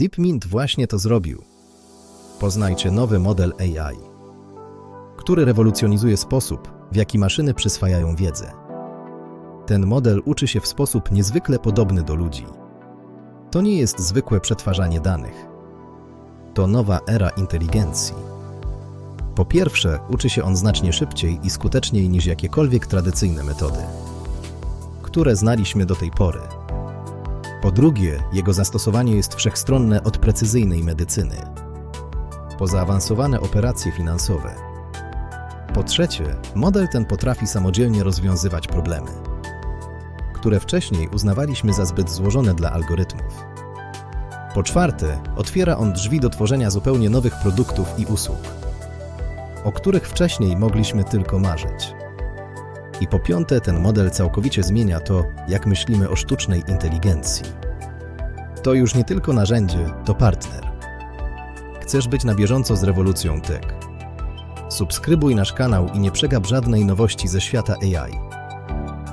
DeepMind właśnie to zrobił. Poznajcie nowy model AI, który rewolucjonizuje sposób, w jaki maszyny przyswajają wiedzę. Ten model uczy się w sposób niezwykle podobny do ludzi. To nie jest zwykłe przetwarzanie danych. To nowa era inteligencji. Po pierwsze, uczy się on znacznie szybciej i skuteczniej niż jakiekolwiek tradycyjne metody, które znaliśmy do tej pory. Po drugie, jego zastosowanie jest wszechstronne od precyzyjnej medycyny, po zaawansowane operacje finansowe. Po trzecie, model ten potrafi samodzielnie rozwiązywać problemy, które wcześniej uznawaliśmy za zbyt złożone dla algorytmów. Po czwarte, otwiera on drzwi do tworzenia zupełnie nowych produktów i usług, o których wcześniej mogliśmy tylko marzyć. I po piąte, ten model całkowicie zmienia to, jak myślimy o sztucznej inteligencji. To już nie tylko narzędzie, to partner. Chcesz być na bieżąco z rewolucją tech? Subskrybuj nasz kanał i nie przegap żadnej nowości ze świata AI.